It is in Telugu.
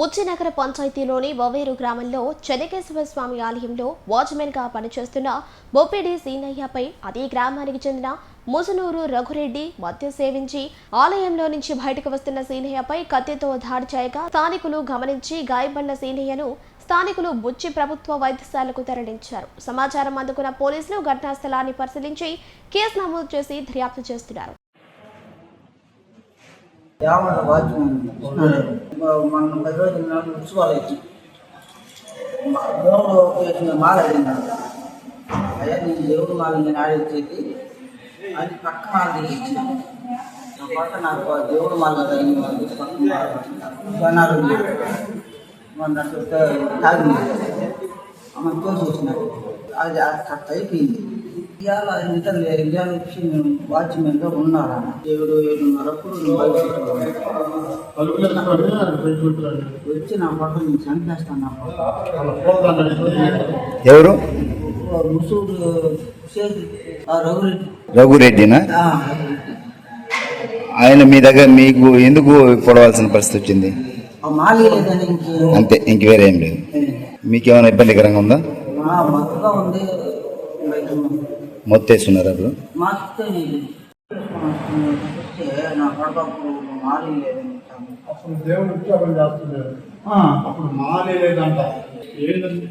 బుచ్చినగర పంచాయతీలోని వవేరు గ్రామంలో చెన్నకేశ్వర స్వామి ఆలయంలో వాచ్మెన్గా పనిచేస్తున్న బొప్పిడి సీనయ్యపై అదే గ్రామానికి చెందిన ముసునూరు రఘురెడ్డి మద్యం సేవించి ఆలయంలో నుంచి బయటకు వస్తున్న సీనయ్యపై కత్తితో దాడి చేయగా స్థానికులు గమనించి గాయపడిన సీనయ్యను స్థానికులు బుచ్చి ప్రభుత్వ వైద్యశాలకు తరలించారు. సమాచారం అందుకున్న పోలీసులు ఘటనా స్థలాన్ని పరిశీలించి కేసు నమోదు చేసి దర్యాప్తు చేస్తున్నారు. మొన్న మన పది రోజుల నాలుగు ఉత్సవాలు అయితే దేవుడు చేసిన మాల అయ్యా నేను దేవుడు మాల నేను ఆడించేది అది పక్క మాల ఇచ్చింది నా పక్క నాకు దేవుడు మాల తగిన పక్కన మాల పెట్టినారు. మన తాగింది ఆమె తోసి వచ్చినాడు అది కట్ అయిపోయింది. ఇవాళ ఇంటర్ ఇవాళ వచ్చి మేము వాచ్మెన్గా ఉన్నారా? ఏడు ఏడున్నరప్పుడు ఎవరు? రఘురెడ్డినా? ఆయన మీ దగ్గర మీకు ఎందుకు పొడవాల్సిన పరిస్థితి వచ్చింది? అంతే ఇంక వేరే ఏం లేదు. మీకేమైనా ఇబ్బందికరంగా ఉందా. మొత్తేస్తున్నారు అప్పుడు వస్తే నా మాలి లేదని. అసలు దేవుడు ఉద్యోగం చేస్తున్నాడు అప్పుడు మాలేదంట ఏంటంటే